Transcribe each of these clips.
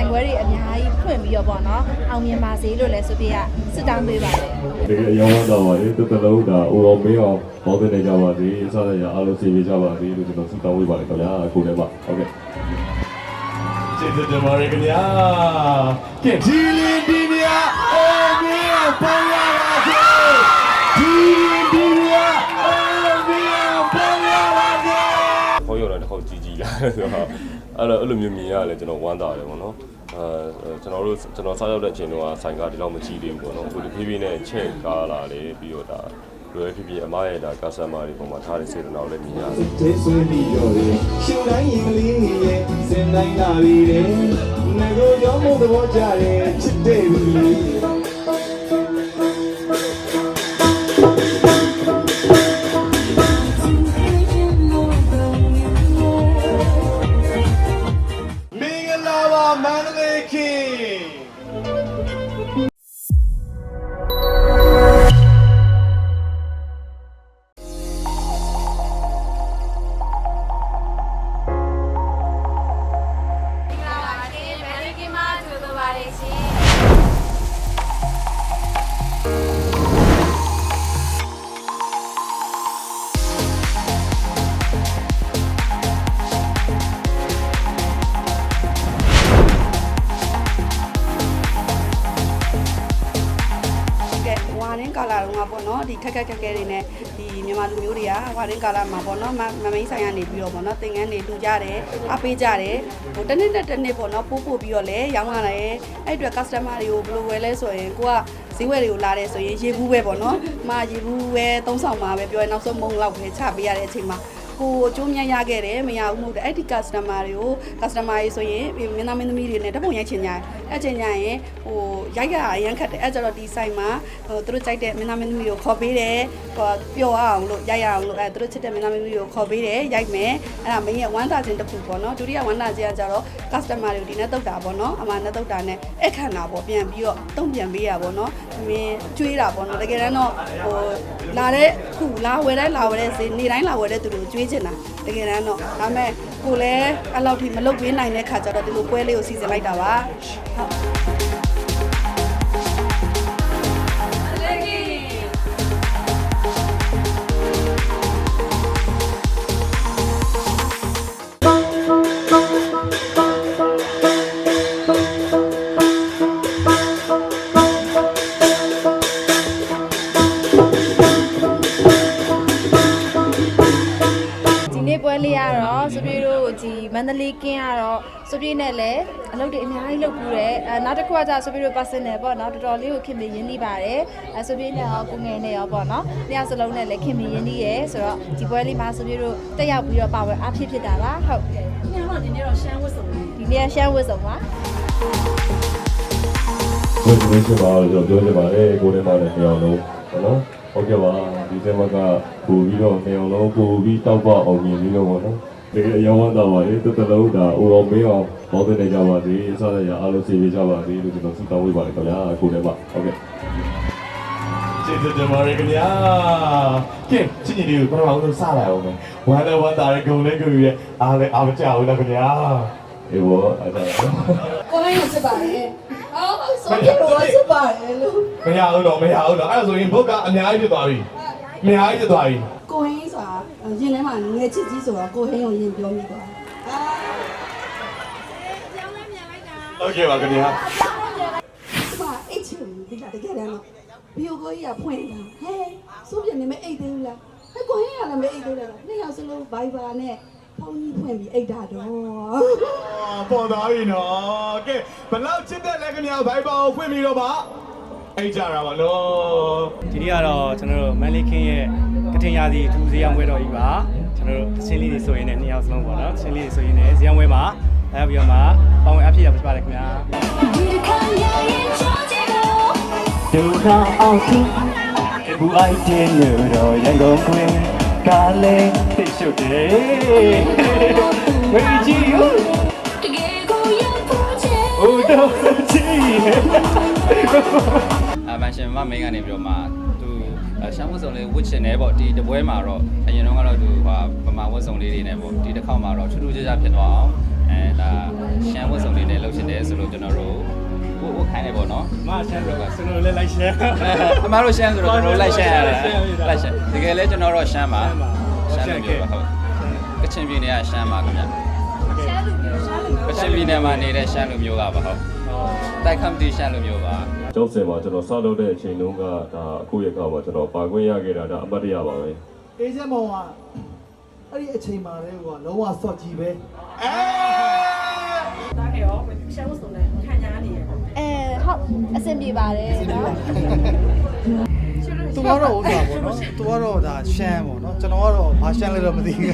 နိုင်ပွဲတွေအများကြီးဖွင့်ပြီးတော့ပေါ့နော်အောင်မြင်ပါစေလို့လည်းဆိုပြကစစ်တောင်းပေးပါတယ်တကယ်အယောင်းတော့ပါလေတစ်တလုံးဒါအိုတော်မင်းအောင်ဟောတဲ့နေကြပါသေးစတဲ့ရအားလုံးစီပေးကြပါသေးလို့ကျွန်တော်ဆုတောင်းဝေးပါတယ်ခင်ဗျာကိုလည်းပါဟုတ်ကဲ့ကျေးဇူးတင်ပါတယ်ခင်ဗျာကဲဒီလင်းဒီမြာအိုမင်းပေါ်ရပါစေဒီလင်းဒီမြာအိုမင်းပေါ်ရပါစေဟောရတော့ဟောကြီးကြီးလာဆိုတော့ အဲ့တော့အဲ့လိုမျိုးမြင်ရတယ်ကျွန်တော်ဝမ်းသာတယ်ပေါ့နော်အဲကျွန်တော်တို့ကျွန်တော်စားရောက်တဲ့အချိန်တုန်းကဆိုင်ကဒီလောက်မကြီးသေးဘူးပေါ့နော်အခုဒီဖြည်းဖြည်းနဲ့ချက်ကားလာလေပြီးတော့ဒါလွယ်ဖြည်းဖြည်းအမရဲ့ဒါ customer တွေပုံမှာထားတဲ့စေတနာကိုလည်းမြင်ရတယ်တဲ့ဆွေးပြီးတော့လေရှင်တိုင်းရင်ကလေးရဲ့စင်တိုင်းလာပြီတဲ့ငကိုရောင်းမှုသဘောကြတယ်ချစ်တဲ့ဘူး က်ခက်ခက်ခဲတွေနဲ့ဒီမြန်မာလူမျိုးတွေကဝါရင်းကာလာမှာပေါ့နော်မမမိန်ဆိုင်ကနေပြီးတော့ပေါ့နော်သင်ငန်းတွေလူကြတယ်အပေးကြတယ်ဟိုတစ်နှစ်နဲ့တစ်နှစ်ပေါ့နော်ပို့ပို့ပြီးတော့လဲရောင်းလာတယ်အဲ့အတွက် customer တွေကိုဘယ်လိုဝယ်လဲဆိုရင်ကိုကဈေးဝယ်တွေကိုလာတယ်ဆိုရင်ရေဘူးပဲပေါ့နော်မရေဘူးပဲသုံးဆောင်မှာပဲပြောရင်နောက်ဆုံးမုံလောက်ပဲချပေးရတဲ့အချိန်မှာ ကိုအကျိုးမြတ်ရခဲ့တယ်မရဘူးမဟုတ်တယ်အဲ့ဒီ customer တွေကို customer တွေဆိုရင်မင်းသားမင်းသမီးတွေနဲ့တပုံရိုက်ချင်ကြတယ်အဲ့ချိန်ညရင်ဟိုရိုက်ရအရန်ခတ်တယ်အဲ့ကြတော့ဒီ site မှာဟိုသူတို့ကြိုက်တဲ့မင်းသားမင်းသမီးကိုခေါ်ပေးတယ်ဟိုပျော်အောင်လို့ရိုက်ရအောင်လို့အဲ့သူတို့ချစ်တဲ့မင်းသားမင်းသမီးကိုခေါ်ပေးတယ်ရိုက်မယ်အဲ့ဒါမင်းရဲ့ဝမ်းသာခြင်းတစ်ခုပေါ့နော်ဒုတိယဝမ်းသာခြင်းကကြတော့ customer တွေကိုဒီနဲ့တုတ်တာပေါ့နော်အမှနဲ့တုတ်တာနဲ့အခန့်တာပေါ့ပြန်ပြီးတော့တုံ့ပြန်ပေးရပေါ့နော်မင်းကျွေးတာပေါ့နော်တကယ်တမ်းတော့ဟိုလာတဲ့ခုလာဝယ်တဲ့လာဝယ်တဲ့ဈေးနေတိုင်းလာဝယ်တဲ့သူတွေကိုကျွေးချင်တာတကယ်တမ်းတော့ဒါပေမဲ့ကိုလည်းအဲ့လောက်ထိမလုပ်ပေးနိုင်တဲ့ခါကျတော့ဒီလိုပွဲလေးကိုစီစဉ်လိုက်တာပါဟုတ် ပွဲလေးကတော့စပြေတို့ဒီမန္တလေးကင်းကတော့စပြေနဲ့လည်းအလုပ်တွေအများကြီးလုပ်ပြီးရဲအဲနောက်တစ်ခုကကြာစပြေတို့ personal ပေါ့နော်တော်တော်လေးကိုခင်မရင်းနှီးပါတယ်အဲစပြေနဲ့ရောကိုငယ်နဲ့ရောပေါ့နော်နှစ်ယောက်စလုံးနဲ့လည်းခင်မရင်းနှီးရဲဆိုတော့ဒီပွဲလေးမှာစပြေတို့တက်ရောက်ပြီးတော့ပါဝင်အားဖြစ်ဖြစ်တာပါဟုတ်ကဲ့ဒီနေ့တော့ဒီနေ့တော့ရှမ်းဝတ်စုံဒီနေ့ရှမ်းဝတ်စုံပါဘယ်လိုလဲပါတော့ပြောချင်ပါတယ်ကိုလည်းပါတယ်နေအောင်လုံးဟုတ်နော်ဟုတ်ကဲ့ပါ ဒီဇင်ဘာကပို့ပြီးတော့နေအောင်လုံးပို့ပြီးတောက်ပအောင်မြင်ပြီးတော့ပေါ့နော်တကယ်အယောင်းတော့ပါလေတစ်တလုံးဒါအိုတော်မင်းအောင်ဟောတဲ့နေကြပါသေးစတဲ့ရအားလုံးစီပေးကြပါသေးလို့ကျွန်တော်ဆုတောင်းဝေးပါတယ်ခင်ဗျာကိုလည်းပါဟုတ်ကဲ့ကျေးဇူးတင်ပါတယ်ခင်ဗျာကဲချစ်ညီလေးကိုပထမဆုံးစလိုက်အောင်မယ်ဝမ်းလည်းဝမ်းသာတယ်ဂုဏ်လည်းဂုဏ်ရအားလည်းအားမကြောက်ဘူးလားခင်ဗျာအေးဘောအဲ့ဒါကိုလေးကိုစစ်ပါတယ်အော်ဆိုပြီးတော့စစ်ပါတယ်လို့မရဘူးတော့မရဘူးတော့အဲ့ဒါဆိုရင်ဘုတ်ကအများကြီးဖြစ်သွားပြီ အများကြီးဖြစ်သွားပြီ ကိုဟင်းဆိုတာရင်ထဲမှာငယ်ချစ်ကြီးဆိုတော့ကိုဟင်းကိုရင်ပြောမိသွားအာ โอเคပါခင်ဗျာ ဒီမှာအိတ်ချင်ဒီကတကယ်တမ်းတော့ဘီယိုကိုကြီးကဖွင့်တာဟဲစိုးပြနေမအိတ်သေးဘူးလားဟဲကိုဟင်းကလည်းမအိတ်သေးတယ်လားနှစ်ယောက်စလုံးဘိုင်ဘာနဲ့ဖုန်းကြီးဖွင့်ပြီးအိတ်တာတော့ ပေါ်သွားပြီနော်ကဲဘလောက်ချစ်တဲ့လဲခင်ဗျာဘိုင်ဘာကိုဖွင့်ပြီးတော့ပါ အိတ်ကြတာပါနော်ဒီနေ့ကတော့ကျွန်တော်တို့မန်လေးခင်းရဲ့ကထင်ရာစီသူဇေယျံပွဲတော်ကြီးပါကျွန်တော်တို့သချင်းလေးတွေဆိုရင်လည်းနှစ်ယောက်စလုံးပေါ့နော်သချင်းလေးတွေဆိုရင်လည်းဇေယျံပွဲမှာအဲပြီးတော့မှပေါဝင်အဖြစ်ရပါပါတယ်ခင်ဗျာဒုက္ခအောင်သူဘူအိုက်တဲ့လို့တော့ရန်ကုန်ကွင်းကားလေးသိရှုပ်တယ်ဝေကြီးဟိုဟိုတော့ ချီအမန်ရှင်မမိန်ကနေပြီးတော့မှသူရှမ်းဝတ်စုံလေးဝတ်ချင်တယ်ပေါ့ဒီတပွဲမှာတော့အရင်တော့ကတော့သူဟာပမာဝတ်စုံလေးတွေနဲ့ပေါ့ဒီတစ်ခေါက်မှာတော့ထူးထူးခြားခြားဖြစ်သွားအောင်အဲဒါရှမ်းဝတ်စုံတွေနဲ့လှုပ်ရှင်တယ်ဆိုလို့ကျွန်တော်တို့ဝတ်ဝတ်ခိုင်းတယ်ပေါ့နော်မရှမ်းတော့စနိုလည်းလိုက်ရှမ်းအမားတို့ရှမ်းဆိုတော့ကျွန်တော်တို့လိုက်ရှမ်းရတယ်လိုက်ရှမ်းတကယ်လဲကျွန်တော်တို့ရှမ်းပါရှမ်းလူမျိုးပါဟုတ်ကချင်ပြည်နယ်ကရှမ်းပါခင်ဗျ ကချင်ပြည်နယ်မှာနေတဲ့ရှမ်းလူမျိုးကပါဟုတ်တိုက်ခမ်တီရှမ်းလူမျိုးပါကျောင်းစင်မှာကျွန်တော်စလုပ်တဲ့အချိန်တုန်းကဒါအခုရကမှာကျွန်တော်ပါခွင့်ရခဲ့တာဒါအမှတ်တရပါပဲအေးစမောင်ကအဲ့ဒီအချိန်မှာလေကွာလုံးဝဆော့ကြီးပဲအဲဟုတ်အဆင်ပြေပါတယ်နော်သူကတော့ဥစ္စာပေါ့နော်သူကတော့ဒါရှမ်းပေါ့နော်ကျွန်တော်ကတော့ဘာရှမ်းလဲတော့မသိဘူး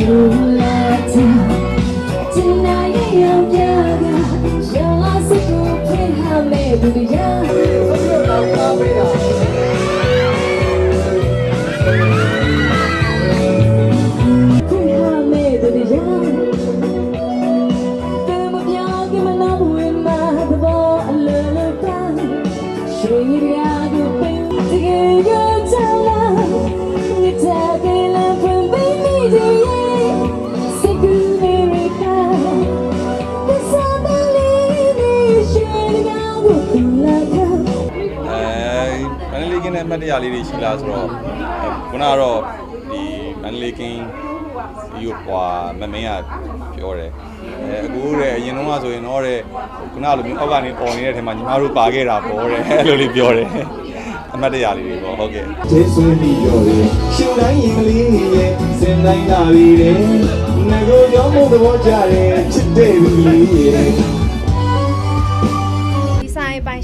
ดูแลเธอ န္တလေးကင်းနဲ့အမှတ်တရလေးတွေရှိလားဆိုတော့ခုနကတော့ဒီမန္တလေးကင်းဒီဟွာမမင်းကပြောတယ်အဲအခုတဲ့အရင်တော့ဆိုရင်တော့တဲ့ခုနလိုမျိုးအောက်ကနေပေါ်နေတဲ့ထဲမှာညီမတို့ပါခဲ့တာပေါ့တဲ့အဲ့လိုလေးပြောတယ်အမှတ်တရလေးတွေပေါ့ဟုတ်ကဲ့ကျေးဇူးပြီးတော့လေရှင်တိုင်းရင်ကလေးရဲ့စင်တိုင်းလာပြီတဲ့ငကိုကြောင့်မို့သဘောကျတယ်ချစ်တဲ့လူလေးရဲ့ဒီဆိုင်ပိုင်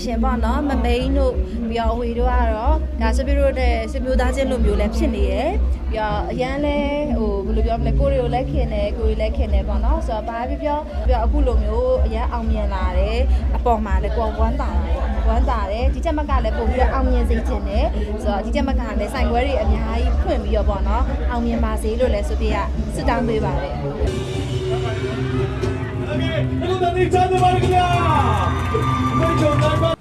ရှင်ပေါ့နော်မမိန်တို့ပြီးတော့အဝေတို့ကတော့ဒါစပီရိုတဲ့စမျိုးသားချင်းလိုမျိုးလည်းဖြစ်နေရယ်ပြီးတော့အရန်လဲဟိုဘယ်လိုပြောမလဲကိုရီကိုလည်းခင်တယ်ကိုရီလည်းခင်တယ်ပေါ့နော်ဆိုတော့ဘာပြောပြောပြီးတော့အခုလိုမျိုးအရန်အောင်မြင်လာတယ်အပေါ်မှာလည်းကိုယ်ဝမ်းသာတာပေါ့ဝမ်းသာတယ်ဒီချက်မကလည်းပုံပြီးတော့အောင်မြင်စေချင်တယ်ဆိုတော့ဒီချက်မကလည်းဆိုင်ခွဲတွေအများကြီးဖွင့်ပြီးတော့ပေါ့နော်အောင်မြင်ပါစေလို့လည်းဆိုပြရစွတောင်းပေးပါတယ်ဒီတက်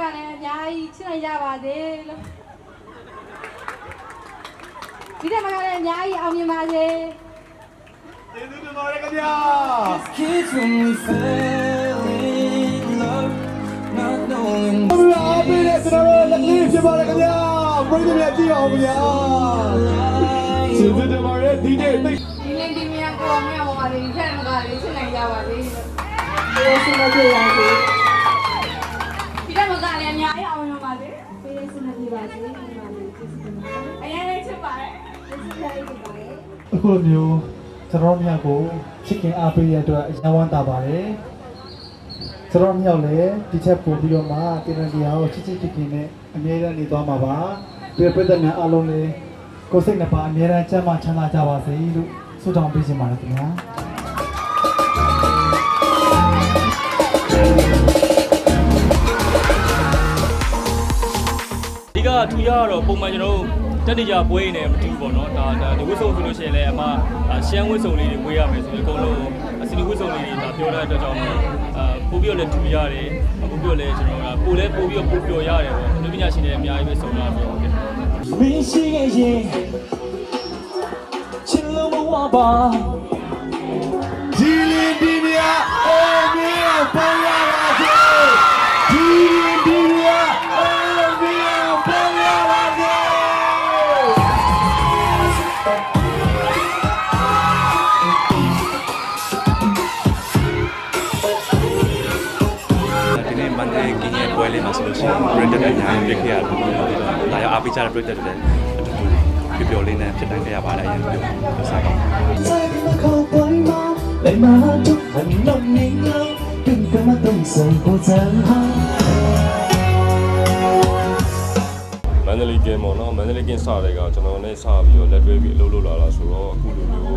ဘက်ကလည်းအများကြီးချစ်နိုင်ကြပါစေလို့ဒီတဲ့ဘက်ကလည်းအများကြီးအောင်မြင်ပါစေကျေးဇူးတင်ပါတယ်ခင်ဗျာ Kids when we fell in love not knowing ဘုရားပေးတဲ့ကျွန်တော်တို့လက်လေးဖြစ်ပါတယ်ခင်ဗျာပြည်သူများကြည့်အောင်ခင်ဗျာကျေးဇူးတင်ပါတယ်ဒီနေ့သိဒီနေ့ဒီမြန်ကိုအောင်မြတ်ပါပါဒီထက်မကလေးချစ်နိုင်ကြပါစေလို့ဆင်းရဲကြပါစေ လေးအောင်ရပါစေ။ပေးရစနေပါစေ။ဒီမှာလေးကျေးဇူးတင်ပါတယ်။အရင်လေးချစ်ပါတယ်။ကျေးဇူးတင်ပါတယ်။အခုလိုမျိုးကျွန်တော်မြောက်ကိုချစ်ခင်အားပေးရတဲ့အတွက်အရန်ဝမ်းသာပါတယ်။ကျွန်တော်မြောက်လည်းဒီချက်ပို့ပြီးတော့မှတင်တဲ့တရားကိုချစ်ချစ်ခင်ခင်နဲ့အမြဲတမ်းနေသွားမှာပါ။ပြည်ပြည်သက်များအားလုံးလည်းကိုယ်စိတ်နှစ်ပါးအမြဲတမ်းချမ်းသာချမ်းသာကြပါစေလို့ဆုတောင်းပေးချင်ပါတယ်ခင်ဗျာ။ ထူရကတော့ပုံမှန်ကျွန်တော်တို့တက်နေကြပွဲနေတယ်မတူဘူးပေါ့နော်ဒါဒါဒီဝစ်စုံဆိုလို့ရှိရင်လည်းအမရှမ်းဝစ်စုံလေးတွေဝေးရမယ်ဆိုရင်အကုန်လုံးအစီအဝစ်စုံလေးတွေဒါပြောတဲ့အတွက်ကြောင့်အာပို့ပြီးတော့လည်းထူရတယ်ပို့ပြီးတော့လည်းကျွန်တော်ကပို့လဲပို့ပြီးတော့ပို့ပျော်ရတယ်ပေါ့လူပညာရှင်တွေအများကြီးပဲစုံလာပြောတယ်မင်းရှိရဲ့ရင်ချစ်လို့မဝပါဒီလင်းဒီမြာအိုးမြေပေါ်ရ ပွဲလေးမှာဆိုလို့ရှိရင်ပရိသတ်တွေအများကြီးပြည့်ခဲ့ရတယ်ပေါ့နော်။ဒါရအားပေးကြတဲ့ပရိသတ်တွေလည်းအတူတူပျော်ပျော်လေးနဲ့ဖြစ်တိုင်းခဲ့ရပါတယ်အရင်ပြောပြောစားကောင်း 在你的口袋吗？来马就很浓明了，跟干嘛都生活真好。 မန္တလေးကင်းပေါ့နော်မန္တလေးကင်းစတဲ့ကကျွန်တော်နဲ့စပြီးတော့လက်တွဲပြီးအလုပ်လုပ်လာတာဆိုတော့အခုလိုမျိုး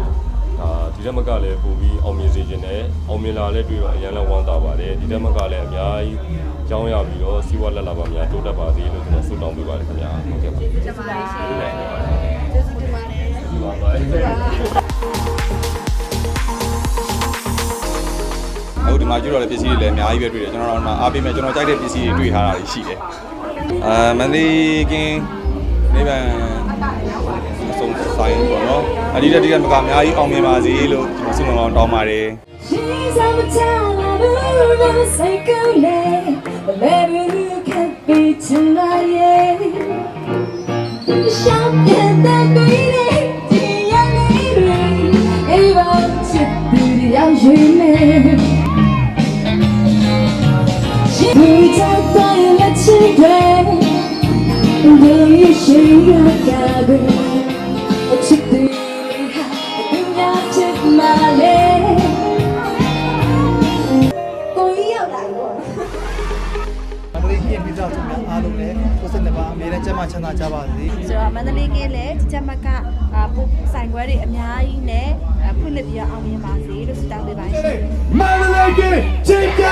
ဒါဒီတက်မကလည်းပို့ပြီးအောင်မြင်စေခြင်းနဲ့အောင်မြင်လာလည်းတွေ့တော့အရင်လည်းဝမ်းသာပါတယ်ဒီတက်မကလည်းအများကြီး ကြောင်းရပြီးတော့စီးပွားလက်လာပါများတိုးတက်ပါသေးလို့ကျွန်တော်ဆုတောင်းပေးပါတယ်ခင်ဗျာဟုတ်ကဲ့ပါကျေးဇူးတင်ပါတယ်ကျေးဇူးတင်ပါတယ်အခုဒီမှာကျတော့လည်းပစ္စည်းတွေလည်းအများကြီးပဲတွေ့တယ်ကျွန်တော်တို့ကအားပေးမယ်ကျွန်တော်ကြိုက်တဲ့ပစ္စည်းတွေတွေ့ထားတာတွေရှိတယ်အာမန္တလေးကင်းနိဗ္ဗာန်အဆုံးဆိုင်ပေါ့နော်အဒီတက်ဒီတက်မကအများကြီးအောင်မြင်ပါစေလို့ကျွန်တော်ဆုမွန်ကောင်းတောင်းပါတယ် She's on the town, I don't know, say good name, but maybe you can be tonight, yeah. Champagne that greedy, dear lady, even to be the dreaming. She talked by the children, do you share your gabi? ချမ်းသာကြပါစေဆိုတော့မန္တလေးကင်းလည်းချစ်ချက်မကအာပို့ဆိုင်ခွဲတွေအများကြီးနဲ့အာဖွင့်လှစ်ပြီးတော့အောင်မြင်ပါစေလို့ဆုတောင်းပေးပါရှင်မန္တလေးကချစ်ကြ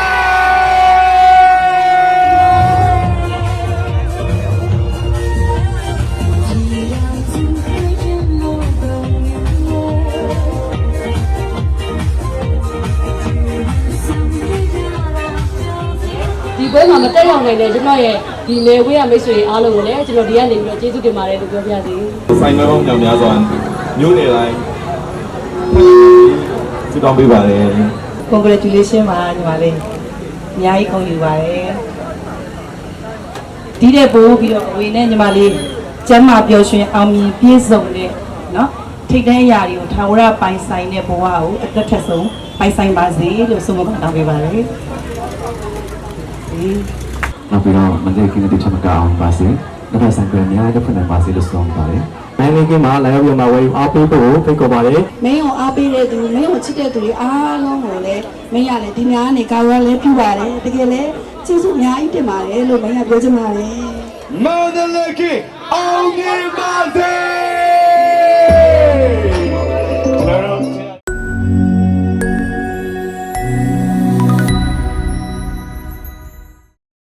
ဒီပွဲမှာမတက်ရောက်နိုင်တဲ့ကျွန်တော်ရဲ့ ဒီလေဝေးရမိတ်ဆွေအားလုံးကိုလည်းကျွန်တော်ဒီကနေပြီးတော့ကျေးဇူးတင်ပါတယ်လို့ပြောပြစီ ဆိုင်မဲပေါင်းညောင်များစွာမျိုးနယ်တိုင်းဆုတောင်းပေးပါတယ် congratulation ပါညီမလေးအများကြီးခုံယူပါတယ်ဒီတဲ့ပို့ပြီးတော့အဝေနဲ့ညီမလေးကျမ်းမာပျော်ရွှင်အောင်မြင်ပြည့်စုံတဲ့เนาะထိတ်တန်းရာတွေကိုထာဝရပိုင်ဆိုင်တဲ့ဘဝကိုအသက်ထက်ဆုံးပိုင်ဆိုင်ပါစေလို့ဆုမတောင်းပေးပါတယ် နောက်ပြီးတော့မလေးကင်းတဲ့ချက်မကအောင်ပါစေနောက်ထပ်ဆိုင်ကလည်းအများကြီးဖွင့်နိုင်ပါစေလို့ဆုတောင်းပါတယ်နိုင်လေးကင်းမှာလာရောက်ပြီးမှဝယ်အားပေးဖို့ဖိတ်ခေါ်ပါတယ်မင်းကိုအားပေးတဲ့သူမင်းကိုချစ်တဲ့သူတွေအားလုံးကိုလည်းမင်းရလေဒီများကနေကာဝရလည်းပြုပါတယ်တကယ်လည်းကျေးဇူးအများကြီးတင်ပါတယ်လို့မင်းကပြောချင်ပါတယ်မန္တလေးကအောင်မြင်ပါစေ